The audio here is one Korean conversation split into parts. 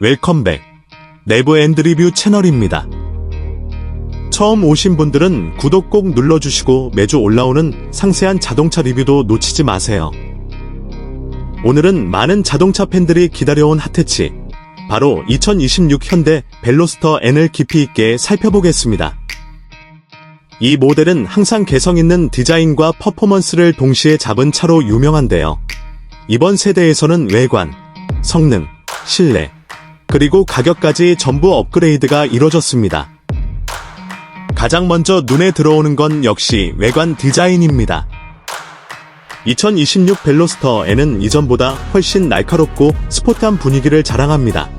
웰컴백 내부 앤드 리뷰 채널입니다. 처음 오신 분들은 구독 꼭 눌러주시고 매주 올라오는 상세한 자동차 리뷰도 놓치지 마세요. 오늘은 많은 자동차 팬들이 기다려온 핫해치 바로 2026 현대 벨로스터 N을 깊이 있게 살펴보겠습니다. 이 모델은 항상 개성 있는 디자인과 퍼포먼스를 동시에 잡은 차로 유명한데요. 이번 세대에서는 외관, 성능, 실내, 그리고 가격까지 전부 업그레이드가 이뤄졌습니다. 가장 먼저 눈에 들어오는 건 역시 외관 디자인입니다. 2026 벨로스터 N은 이전보다 훨씬 날카롭고 스포트한 분위기를 자랑합니다.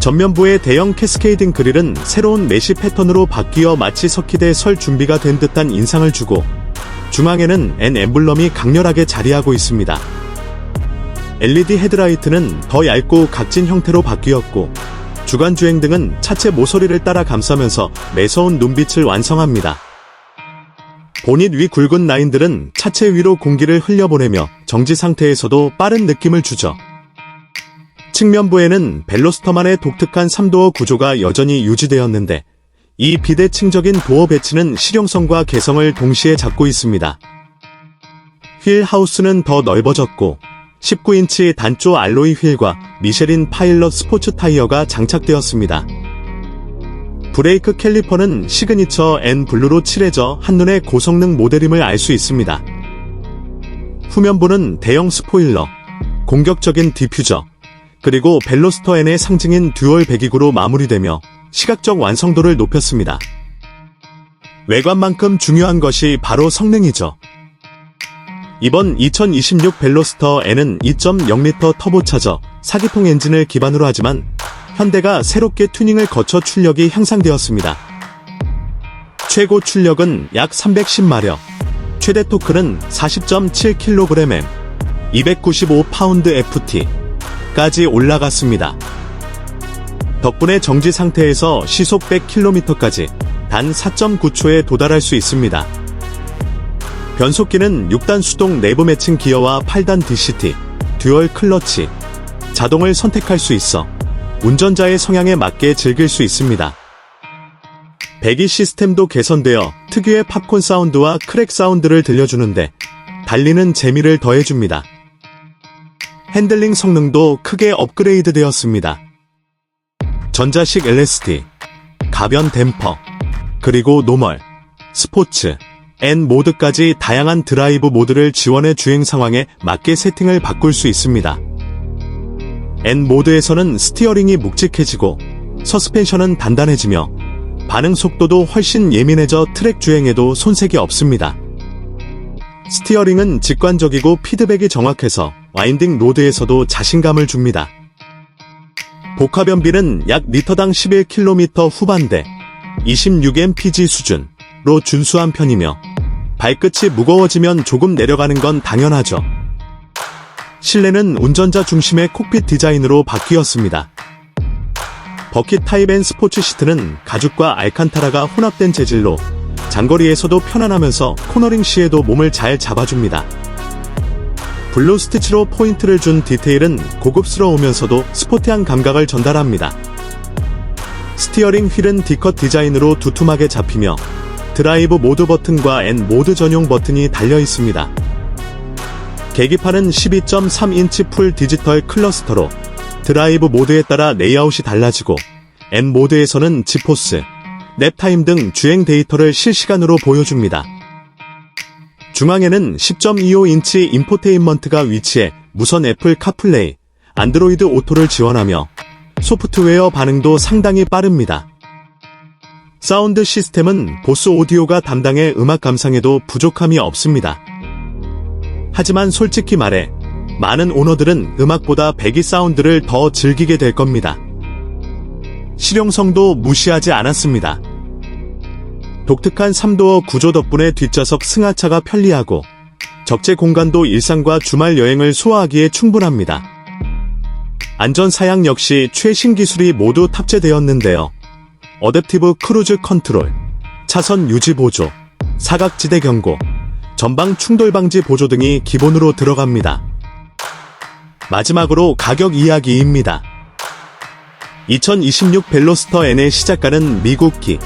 전면부의 대형 캐스케이딩 그릴은 새로운 메시 패턴으로 바뀌어 마치 서킷에 설 준비가 된 듯한 인상을 주고 중앙에는 N 엠블럼이 강렬하게 자리하고 있습니다. LED 헤드라이트는 더 얇고 각진 형태로 바뀌었고 주간 주행 등은 차체 모서리를 따라 감싸면서 매서운 눈빛을 완성합니다. 보닛 위 굵은 라인들은 차체 위로 공기를 흘려보내며 정지 상태에서도 빠른 느낌을 주죠. 측면부에는 벨로스터만의 독특한 3도어 구조가 여전히 유지되었는데 이 비대칭적인 도어 배치는 실용성과 개성을 동시에 잡고 있습니다. 휠 하우스는 더 넓어졌고 19인치 단조 알로이 휠과 미쉐린 파일럿 스포츠 타이어가 장착되었습니다. 브레이크 캘리퍼는 시그니처 N 블루로 칠해져 한눈에 고성능 모델임을 알 수 있습니다. 후면부는 대형 스포일러, 공격적인 디퓨저, 그리고 벨로스터 N의 상징인 듀얼 배기구로 마무리되며 시각적 완성도를 높였습니다. 외관만큼 중요한 것이 바로 성능이죠. 이번 2026 벨로스터 N은 2.0L 터보차저 4기통 엔진을 기반으로 하지만 현대가 새롭게 튜닝을 거쳐 출력이 향상되었습니다. 최고 출력은 약 310마력, 최대 토크는 40.7kgm, 295파운드 FT까지 올라갔습니다. 덕분에 정지 상태에서 시속 100km까지 단 4.9초에 도달할 수 있습니다. 변속기는 6단 수동 내부 매칭 기어와 8단 DCT, 듀얼 클러치, 자동을 선택할 수 있어 운전자의 성향에 맞게 즐길 수 있습니다. 배기 시스템도 개선되어 특유의 팝콘 사운드와 크랙 사운드를 들려주는데 달리는 재미를 더해줍니다. 핸들링 성능도 크게 업그레이드 되었습니다. 전자식 LSD, 가변 댐퍼, 그리고 노멀, 스포츠, N 모드까지 다양한 드라이브 모드를 지원해 주행 상황에 맞게 세팅을 바꿀 수 있습니다. N 모드에서는 스티어링이 묵직해지고 서스펜션은 단단해지며 반응 속도도 훨씬 예민해져 트랙 주행에도 손색이 없습니다. 스티어링은 직관적이고 피드백이 정확해서 와인딩 로드에서도 자신감을 줍니다. 복합 연비는 약 리터당 11km 후반대 26mpg 수준로 준수한 편이며 발끝이 무거워지면 조금 내려가는 건 당연하죠. 실내는 운전자 중심의 콕핏 디자인으로 바뀌었습니다. 버킷 타입 앤 스포츠 시트는 가죽과 알칸타라가 혼합된 재질로 장거리에서도 편안하면서 코너링 시에도 몸을 잘 잡아줍니다. 블루 스티치로 포인트를 준 디테일은 고급스러우면서도 스포티한 감각을 전달합니다. 스티어링 휠은 D컷 디자인으로 두툼하게 잡히며 드라이브 모드 버튼과 N 모드 전용 버튼이 달려 있습니다. 계기판은 12.3인치 풀 디지털 클러스터로 드라이브 모드에 따라 레이아웃이 달라지고 M 모드에서는 지포스, 랩타임 등 주행 데이터를 실시간으로 보여줍니다. 중앙에는 10.25인치 인포테인먼트가 위치해 무선 애플 카플레이, 안드로이드 오토를 지원하며 소프트웨어 반응도 상당히 빠릅니다. 사운드 시스템은 보스 오디오가 담당해 음악 감상에도 부족함이 없습니다. 하지만 솔직히 말해 많은 오너들은 음악보다 배기 사운드를 더 즐기게 될 겁니다. 실용성도 무시하지 않았습니다. 독특한 3도어 구조 덕분에 뒷좌석 승하차가 편리하고 적재 공간도 일상과 주말 여행을 소화하기에 충분합니다. 안전 사양 역시 최신 기술이 모두 탑재되었는데요. 어댑티브 크루즈 컨트롤, 차선 유지 보조, 사각지대 경고, 전방 충돌 방지 보조 등이 기본으로 들어갑니다. 마지막으로 가격 이야기입니다. 2026 벨로스터 N의 시작가는 미국기